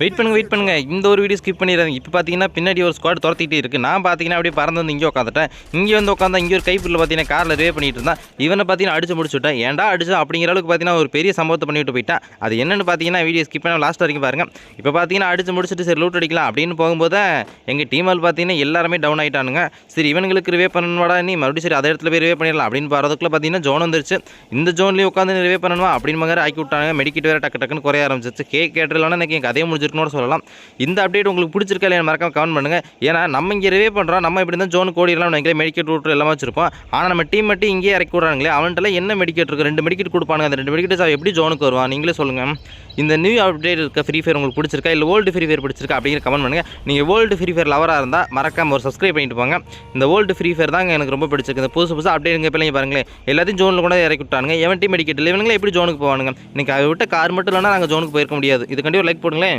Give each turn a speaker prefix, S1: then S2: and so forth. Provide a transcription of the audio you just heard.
S1: Wait பண்ணுங்க wait பண்ணுங்க. இந்த ஒரு வீடியோ ஸ்கிப் பண்ணிடுறாங்க இப்போ பார்த்தீங்கன்னா பின்னாடி ஒரு ஸ்குவாட் துரத்திட்டு இருக்கு. நான் பார்த்தீங்கன்னா அப்படியே பறந்து வந்து இங்கே உட்காந்துட்டேன் இங்கே வந்து உட்காந்தா இங்கே ஒரு கைப்பில் பார்த்தீங்கன்னா காரில் ரே பண்ணிட்டு இருந்தான். இவனை பார்த்தீங்கன்னா அடிச்சு முடிச்சுட்டேன் ஏன்டா அடிச்சு? அப்படிங்கிற அளவுக்கு பார்த்தீங்கன்னா ஒரு பெரிய சம்பவத்தை பண்ணிட்டு போயிட்டான். அது என்னென்னு பார்த்தீங்கன்னா வீடியோ ஸ்கிப் பண்ண லாஸ்ட் வரைக்கும் பாருங்க. இப்போ பார்த்தீங்கன்னா அடிச்சு முடிச்சுட்டு சரி லூட் அடிக்கலாம் அப்படின்னு போகும்போது எங்கள் டீமால் பார்த்தீங்கன்னா எல்லாருமே டவுன் ஆகிட்டானுங்க சரி இவனுங்களுக்கு ரிவே பண்ணணுமாடா நீ? மறுபடியும் சரி அதே இடத்துல போய் ரிவே பண்ணிடலாம் அப்படின்னு போகிறதுக்குள்ள பார்த்தீங்கன்னா ஜோன் வந்துருச்சு. இந்த ஜோன்லேயே உட்காந்து ரிவே பண்ணணுமா? அப்படின்னு மாதிரி ஆக்கி விட்டாங்க மெடிக்கிட் வேறு டக்கு டக்குன்னு குறைய ஆரம்பிச்சிச்சு கேக் கேட்டுலாம் எனக்கு கதையை முடிஞ்சிருக்குன்னு சொல்லலாம். இந்த அப்டேட் உங்களுக்கு பிடிச்சிருக்கா இல்லையா மறக்காம கமெண்ட் பண்ணுங்கள் ஏன்னா நம்ம இங்கே ரிவே பண்ணுறோம் நம்ம இப்படி தான் ஜோன் கோடிலாம் எங்களை மெடிக்கெட் ரூட் எல்லாமே வச்சிருப்போம். ஆனால் நம்ம டீம் மட்டும் இங்கேயே இறக்கி விட்றாங்களே அவன்கிட்ட என்ன மெடிக்கெட் இருக்குது ரெண்டு மெடிக்கேட் கொடுப்பாங்க அந்த ரெண்டு மெடிக்கெட் எப்படி ஜோனுக்கு வருவான்? நீங்களே சொல்லுங்கள் இந்த நியூ அப்டேட் இருக்க ஃப்ரீ ஃபயர் உங்களுக்கு பிடிச்சிருக்கா? இல்லை ஓல்டு ஃப்ரீ ஃபயர் பிடிச்சிருக்கா? அப்படிங்கிற கமெண்ட் பண்ணுங்கள் நீங்கள் ஓல்டு ஃப்ரீ ஃபயர் லவராக இருந்தால் மறக்காம ஒரு சப்ஸ்கிரைப் பண்ணிட்டு போங்க. இந்த ஓல்டு ஃப்ரீ ஃபயர் தாங்க எனக்கு ரொம்ப பிடிச்சிருக்கு. இந்த புதுசு புதுசாக அப்டேட் இங்கே பிள்ளைங்க பாருங்களேன். எல்லாத்தையும் ஜோனில் கூட இறக்கி விட்டானுங்க. எவன் டீம் மெடிக்கெட் இவனுங்களே எப்படி ஜோனுக்கு போவானுங்க? இன்றைக்கி அதை விட்ட கார் மட்டும் இல்லைனா நாங்கள் ஜோனுக்கு போயிருக்க முடியாது. இதுக்காண்டி ஒரு லைக் போடுங்களேன்